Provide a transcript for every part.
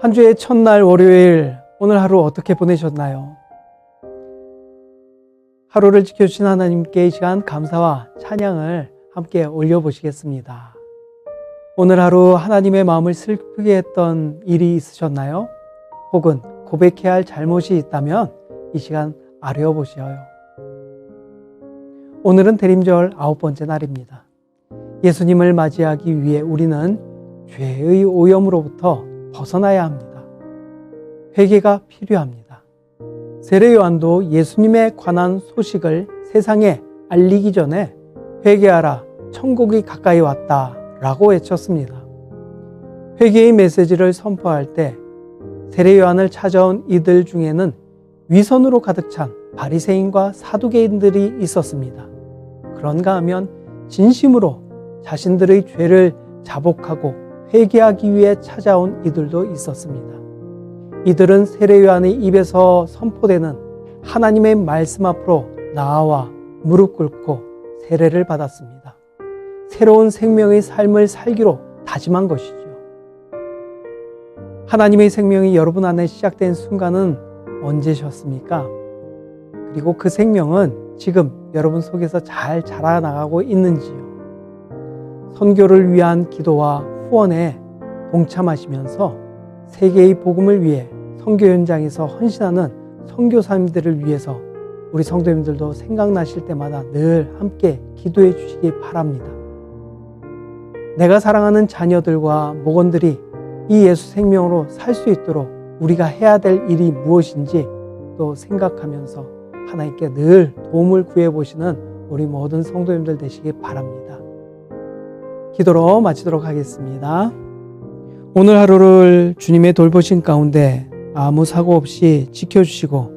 한 주의 첫날 월요일, 오늘 하루 어떻게 보내셨나요? 하루를 지켜주신 하나님께 이 시간 감사와 찬양을 함께 올려보시겠습니다. 오늘 하루 하나님의 마음을 슬프게 했던 일이 있으셨나요? 혹은 고백해야 할 잘못이 있다면 이 시간 아뢰어보셔요. 오늘은 대림절 아홉 번째 날입니다. 예수님을 맞이하기 위해 우리는 죄의 오염으로부터 벗어나야 합니다. 회개가 필요합니다. 세례 요한도 예수님에 관한 소식을 세상에 알리기 전에 회개하라, 천국이 가까이 왔다 라고 외쳤습니다. 회개의 메시지를 선포할 때 세례 요한을 찾아온 이들 중에는 위선으로 가득 찬 바리새인과 사두개인들이 있었습니다. 그런가 하면 진심으로 자신들의 죄를 자복하고 회개하기 위해 찾아온 이들도 있었습니다. 이들은 세례 요한의 입에서 선포되는 하나님의 말씀 앞으로 나아와 무릎 꿇고 세례를 받았습니다. 새로운 생명의 삶을 살기로 다짐한 것이죠. 하나님의 생명이 여러분 안에 시작된 순간은 언제셨습니까? 그리고 그 생명은 지금 여러분 속에서 잘 자라나가고 있는지요? 선교를 위한 기도와 후원에 동참하시면서 세계의 복음을 위해 선교 현장에서 헌신하는 선교사님들을 위해서 우리 성도님들도 생각나실 때마다 늘 함께 기도해 주시기 바랍니다. 내가 사랑하는 자녀들과 목원들이 이 예수 생명으로 살 수 있도록 우리가 해야 될 일이 무엇인지 또 생각하면서 하나님께 늘 도움을 구해 보시는 우리 모든 성도님들 되시기 바랍니다. 기도로 마치도록 하겠습니다. 오늘 하루를 주님의 돌보신 가운데 아무 사고 없이 지켜주시고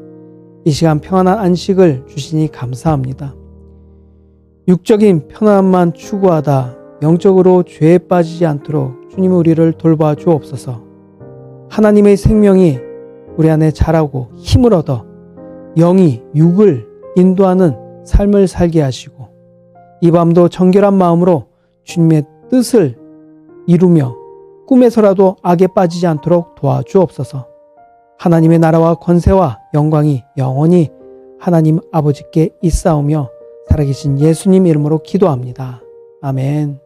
이 시간 평안한 안식을 주시니 감사합니다. 육적인 편안함만 추구하다 영적으로 죄에 빠지지 않도록 주님 우리를 돌봐 주옵소서. 하나님의 생명이 우리 안에 자라고 힘을 얻어 영이 육을 인도하는 삶을 살게 하시고 이 밤도 정결한 마음으로 주님의 뜻을 이루며 꿈에서라도 악에 빠지지 않도록 도와주옵소서. 하나님의 나라와 권세와 영광이 영원히 하나님 아버지께 있사오며 살아계신 예수님 이름으로 기도합니다. 아멘.